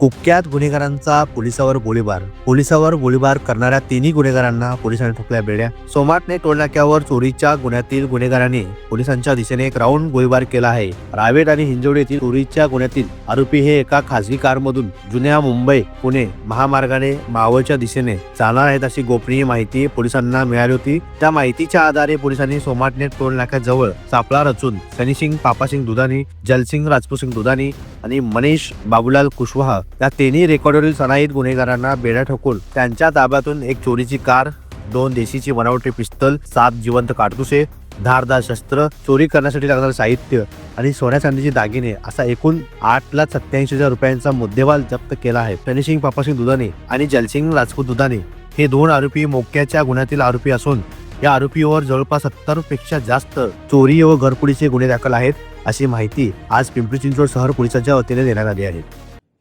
कुख्यात गुन्हेगारांचा पोलिसावर गोळीबार. पोलिसावर गोळीबार करणाऱ्या तिन्ही गुन्हेगारांना पोलिसांनी ठोकल्या बेड्या. सोमाटणे टोलनाक्यावर चोरीच्या गुन्ह्यातील गुन्हेगारांनी पोलिसांच्या दिशेने एक राऊंड गोळीबार केला आहे. रावेत आणि हिंजवडी येथील चोरीच्या गुन्ह्यातील आरोपी हे एका खासगी कारमधून जुन्या मुंबई पुणे महामार्गाने मावळच्या दिशेने जाणार आहेत अशी गोपनीय माहिती पोलिसांना मिळाली होती. त्या माहितीच्या आधारे पोलिसांनी सोमाटणे टोलनाक्याजवळ सापळा रचून सनीसिंग पापासिंग दुधानी जलसिंग राजपूतसिंग दुधानी आणि मनीष बाबूलाल कुशवाहा या तिन्ही रेकॉर्डवरील सनाईत गुन्हेगारांना बेड्या ठोकून त्यांच्या ताब्यातून एक चोरीची कार दोन देशीची बनावटी पिस्तल सात जिवंत काडतुसे धारदार शस्त्र चोरी करण्यासाठी लागणारं साहित्य आणि सोन्या चांदीचे दागिने असा एकूण आठ लाख सत्याऐंशी हजार रुपयांचा मुद्देवाल जप्त केला आहे. शनीसिंग पापासिंग दुधाने आणि जलसिंग राजपूत दुधाने हे दोन आरोपी मोक्याच्या गुन्ह्यातील आरोपी असून या आरोपीवर जवळपास सत्तरपेक्षा जास्त चोरी व घरपुडीचे गुन्हे दाखल आहेत अशी माहिती आज पिंपरी चिंचवड शहर पोलिसांच्या वतीने देण्यात आली आहे.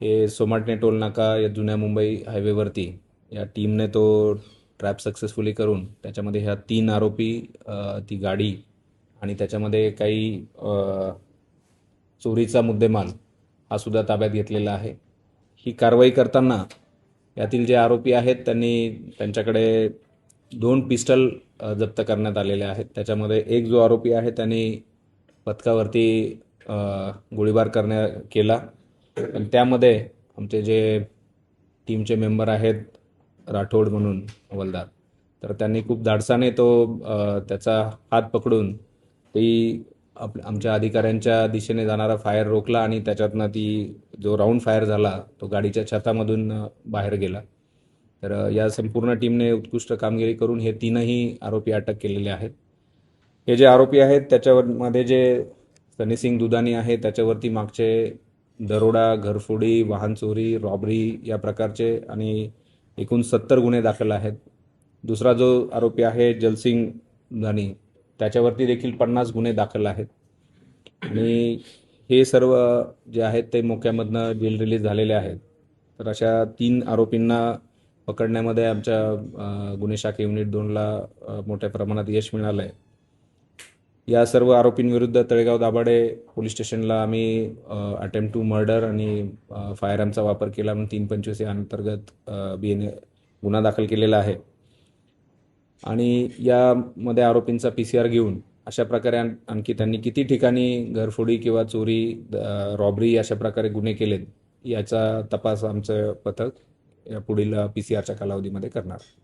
हे सोमाटणे टोल नाका या जुन्या मुंबई हायवेवरती या टीमने तो ट्रॅप सक्सेसफुली करून त्याच्यामध्ये ह्या तीन आरोपी ती गाडी आणि त्याच्यामध्ये काही चोरीचा मुद्देमाल हा सुद्धा ताब्यात घेतलेला आहे. ही कारवाई करताना यातील जे आरोपी आहेत त्यांनी त्यांच्याकडे दोन पिस्टल जप्त करण्यात आलेले आहेत. त्याच्यामध्ये एक जो आरोपी आहे त्यांनी पथकावरती गोळीबार करण्या केला. पण त्यामध्ये आमचे जे टीमचे मेंबर आहेत राठोड म्हणून हवलदार. तर त्यांनी खूप धाडसाने तो त्याचा हात पकडून ती आप आमच्या अधिकाऱ्यांच्या दिशेने जाणारा फायर रोखला आणि त्याच्यातनं ती जो राऊंड फायर झाला तो गाडीच्या छतामधून बाहेर गेला. तर या संपूर्ण टीमने उत्कृष्ट कामगिरी करून हे तीनही आरोपी अटक केलेले आहेत. हे जे आरोपी आहेत त्याच्यावर मध्ये जे सनीसिंग दुधानी आहे त्याच्यावरती मागचे दरोडा घरफोडी वाहन चोरी रॉबरी या प्रकारचे आणि एकूण सत्तर गुन्हे दाखल आहेत. दुसरा जो आरोपी आहे जलसिंग धानी त्याच्यावरती देखील पन्नास गुन्हे दाखल आहेत. आणि हे सर्व जे आहेत ते मोक्यामधनं जेल रिलीज झालेले आहेत. तर अशा तीन आरोपींना पकडण्यामध्ये आमच्या गुन्हे शाखे युनिट दोनला मोठ्या प्रमाणात यश मिळालं आहे या सर्व आरोपींविरुद्ध तळेगाव दाभाडे पोलीस स्टेशनला आम्ही अटेम्प्ट टू मर्डर आणि फायरआर्मचा वापर केला. म्हणून तीन पंचवीस या अंतर्गत बी एन गुन्हा दाखल केलेला आहे. आणि यामध्ये आरोपींचा पी सी आर घेऊन अशा प्रकारे आणखी त्यांनी किती ठिकाणी घरफोडी किंवा चोरी रॉबरी अशा प्रकारे गुन्हे केलेत याचा तपास आमचं पथक या पुढील पी सी आरच्या कालावधीमध्ये करणार.